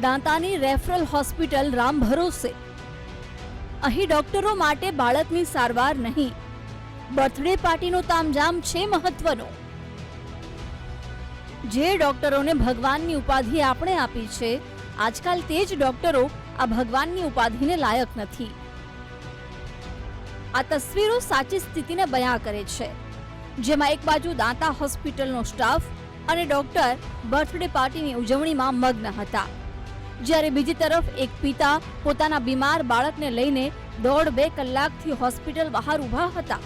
દાંતાની referral hospital Ram ભરોસે. અહીં ડોક્ટરો માટે બાળકની સારવાર નહીં. બર્થડે પાર્ટીનો તામઝામ છે મહત્વનો. જે ડોક્ટરોને ભગવાનની ઉપાધિ આપણે આપી છે, આજકાલ તે જ ડોક્ટરો આ ભગવાનની ઉપાધિને લાયક નથી. આ તસવીરો સાચી સ્થિતિને બયા કરે છે. જેમાં એક બાજુ દાંતા હોસ્પિટલનો સ્ટાફ અને ડોક્ટર બર્થડે પાર્ટીની ઉજવણીમાં મગ્ન હતા. જ્યારે બીજી તરફ એક પિતા પોતાના બીમાર બાળકને લઈને દોઢ બે કલાકથી હોસ્પિટલ બહાર ઊભા હતા.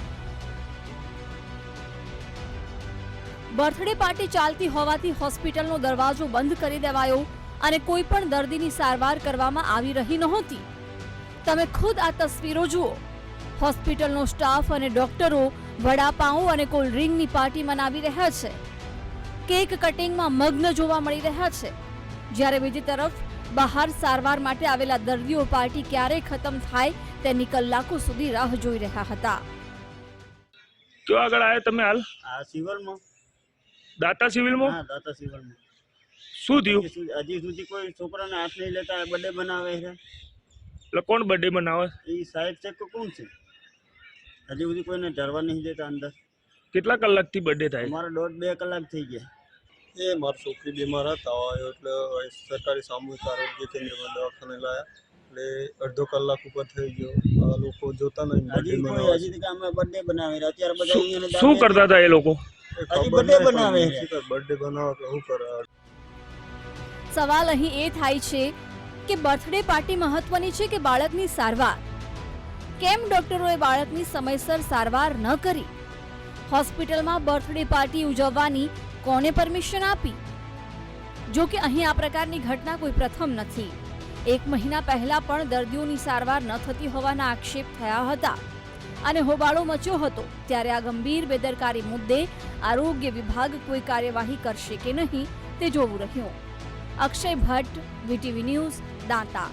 બર્થડે પાર્ટી ચાલતી હોવાથી હોસ્પિટલનો દરવાજો બંધ કરી દેવાયો અને કોઈ પણ દર્દીની સારવાર કરવામાં આવી રહી નહોતી. તમે ખુદ આ તસવીરો જુઓ. હોસ્પિટલનો સ્ટાફ અને ડોક્ટરો વડાપાઉં અને કોલ્ડ ડ્રિંકની પાર્ટી મનાવી રહ્યા છે. કેક કટિંગમાં મગ્ન જોવા મળી રહ્યા છે. જ્યારે બીજી તરફ બહાર સારવાર માટે આવેલા દર્દીઓ પાર્ટી ક્યારે ખતમ થાય તેની કલાકો સુધી રાહ જોઈ રહ્યા હતા. કયો આગળ આવ્યા તમે હાલ? આ સિવલમાં. દાતા સિવિલમાં? હા દાતા સિવિલમાં. શું થયું? હજી સુધી- કોઈ છોકરાને હાથ નહીં લેતા બર્થડે બનાવે છે. એટલે કોણ બર્થડે બનાવે એ સાહેબ છે કે કોણ છે? હજી સુધી કોઈને ડરવા નહીં દેતા અંદર. કેટલા કલાકથી બર્થડે થાય? અમારા દોઢ બે કલાક થઈ ગયા. એ મારી છોકરી બીમાર હતા એટલે સરકારી સામૂહિક આરોગ્ય કેન્દ્રમાં દવાખાને લાયા. એટલે અડધો કલાક ઉપર થઈ ગયો. આ લોકો જોતા નહીં બર્થડે બનાવે. અત્યારે બધા શું કરતા હતા એ લોકો? બનાવે બર્થડે બનાવે કે શું કરે? સવાલ અહીં એ થાય છે કે બર્થડે પાર્ટી મહત્વની છે કે બાળકની સારવાર? કેમ ડોક્ટરોએ બાળકની સમયસર સારવાર ન કરી? હોસ્પિટલમાં બર્થડે પાર્ટી ઉજવવાની કોને પરમિશન આપી? જો કે અહીં આ પ્રકારની ઘટના કોઈ પ્રથમ નથી. એક મહિના પહેલા પણ દર્દીઓની સારવાર ન થતી હોવાના આક્ષેપ થયા હતા. અને હોબાળો મચ્યો હતો ત્યારે આ ગંભીર બેદરકારી મુદ્દે આરોગ્ય વિભાગ કોઈ કાર્યવાહી કરશે કે નહીં તે જોવું રહ્યું. Akshay Bhatt, VTV news, Danta.